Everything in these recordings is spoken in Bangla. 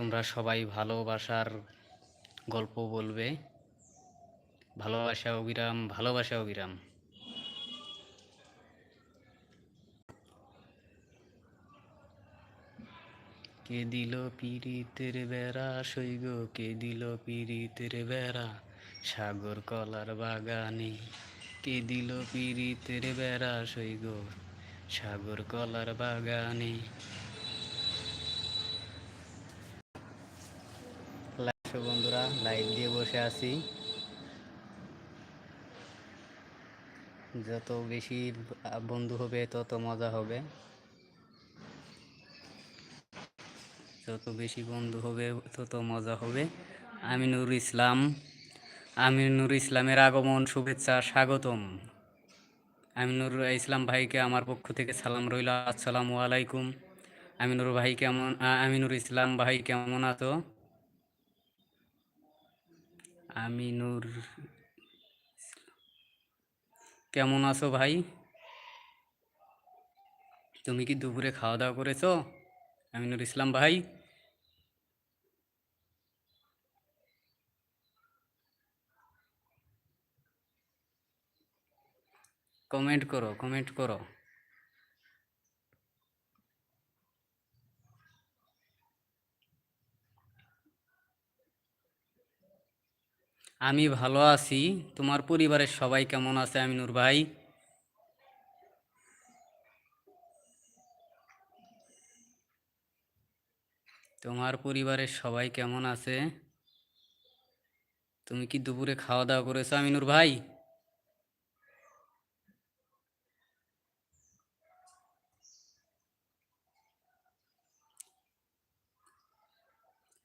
তোমরা সবাই ভালোবাসার গল্প বলবে। ভালোবাসা অবিরাম ভালোবাসা অবিরাম কে দিল পিরিতের বেড়া, সৈগ? কে দিল পিরিতের বেড়া, সাগর কলার বাগানে? কে দিল পিরিতের বেড়া, সৈগ? সাগর কলার বাগানে। বন্ধুরা লাইভ দিয়ে বসে আছি। যত বেশি বন্ধু হবে, তত মজা হবে। যত বেশি বন্ধু হবে, তত মজা হবে। আমিনুর ইসলাম আমিনুর ইসলামের আগমন, শুভেচ্ছা, স্বাগতম। আমিনুর ইসলাম ভাইকে আমার পক্ষ থেকে সালাম রইল। আসসালামু আলাইকুম। আমিনুর ভাই কেমন আমিনুর ইসলাম ভাই কেমন আছো? আমিনুর কেমন আছো ভাই? তুমি কি দুপুরে খাওয়া দাওয়া করেছ? আমিনুর ইসলাম ভাই? কমেন্ট করো কমেন্ট করো। আমি ভালো আছি। তোমার পরিবারের সবাই কেমন আছে, আমিনুর ভাই? তোমার পরিবারের সবাই কেমন আছে? তুমি কি দুপুরে খাওয়া দাওয়া করেছ, আমিনুর ভাই?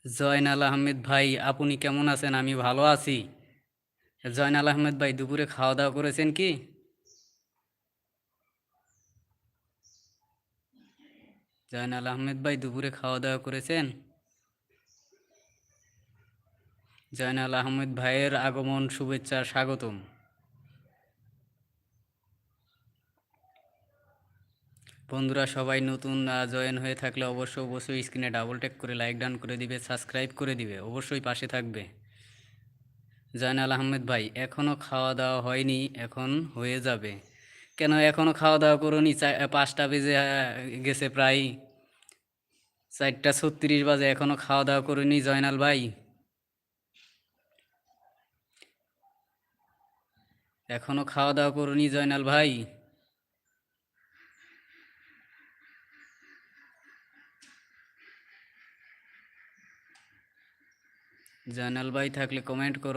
জয়নাল আহমেদ ভাই, আপনি কেমন আছেন? আমি ভালো আছি। জয়নাল আহমেদ ভাই, দুপুরে খাওয়া দাওয়া করেছেন কি? জয়নাল আহমেদ ভাই, দুপুরে খাওয়া দাওয়া করেছেন? জয়নাল আহমেদ ভাইয়ের আগমন, শুভেচ্ছা, স্বাগতম। বন্ধুরা, সবাই নতুন জয়েন হয়ে থাকলে অবশ্যই অবশ্যই স্ক্রিনে ডাবল ট্যাপ করে লাইক ডান করে দিবে সাবস্ক্রাইব করে দিবে, অবশ্যই পাশে থাকবে। জয়নাল আহমেদ ভাই এখনও খাওয়া দাওয়া হয়নি, এখন হয়ে যাবে। কেন এখনও খাওয়া দাওয়া করুনি? পাঁচটা বেজে গেছে প্রায়। চারটা ছত্রিশ বাজে এখনও খাওয়া দাওয়া করিনি জয়নাল ভাই। এখনও খাওয়া দাওয়া করুনি জয়নাল ভাই। জয়নাল ভাই থাকলে কমেন্ট করো।